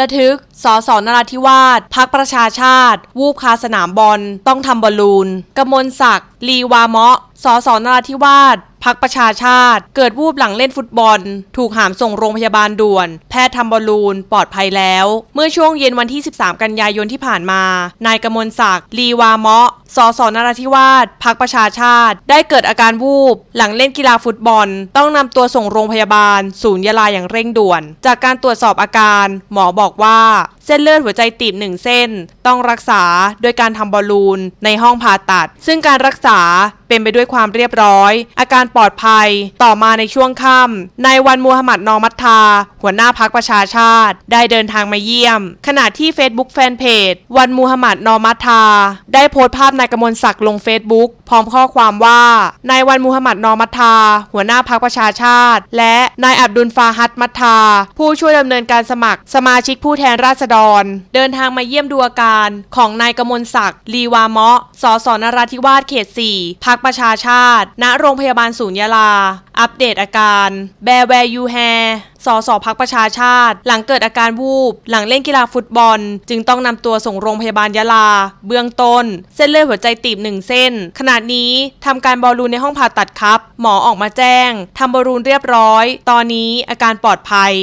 ระทึก สสนราธิวาส พักประชาชาติ วูบคาสนามบอล ต้องทำบอลลูน กมลศักดิ์ ลีวาเมาะ สสนราธิวาส พักประชาชาติ เกิดวูบหลังเล่นฟุตบอล ถูกหามส่งโรงพยาบาลด่วน แพทย์ทำบอลลูน ปลอดภัยแล้ว เมื่อช่วงเย็นวันที่ 13 กันยายนที่ผ่านมา นายกมลศักดิ์ลีวาเมาะสสนราธิวาสพักประชาชาติ ได้เกิดอาการวูบ หลังเล่นกีฬาฟุตบอล ต้องนำตัวส่งโรงพยาบาล ศูนย์ยาลาอย่างเร่งด่วน จากการตรวจสอบอาการ หมอบอกว่า เส้นเลือดหัวใจตีบหนึ่งเส้น ต้องรักษาโดยการทำบอลลูนในห้องผ่าตัด ซึ่งการรักษาเป็นไปด้วยความเรียบร้อย อาการปลอดภัย ต่อมาในช่วงค่ำนายวันมูฮัมหมัดนอมัตทา หัวหน้าพักประชาชาติ ได้เดินทางมาเยี่ยม ขณะที่ Facebook แฟนเพจวันมูฮัมหมัดนอมัตทา ได้โพสต์ภาพนายกมลศักดิ์ลง Facebook พร้อมข้อความว่านายวันมูฮัมหมัดนอมัตทา หัวหน้าพักประชาชาติ และนายอับดุลฟาฮัดมัตทา ผู้ช่วยดำเนินการสมัคร สมาชิกผู้แทนราษฎร เดินทางมาเยี่ยมดูอาการของนายกมลศักดิ์ลีวาเมาะสสนราธิวาสเขต 4พักประชาชาติ ณโรงพยาบาลศูนย์ยาลา อัปเดตอาการ แบแวยูแฮสสพักประชาชาติ หลังเกิดอาการวูบ หลังเล่นกีฬาฟุตบอล จึงต้องนำตัวส่งโรงพยาบาลยะลา เบื้องต้น เส้นเลือดหัวใจตีบหนึ่งเส้น ขณะนี้ทำการบอลลูนในห้องผ่าตัดครับ หมอออกมาแจ้งทำบอลลูนเรียบร้อย ตอนนี้อาการปลอดภัย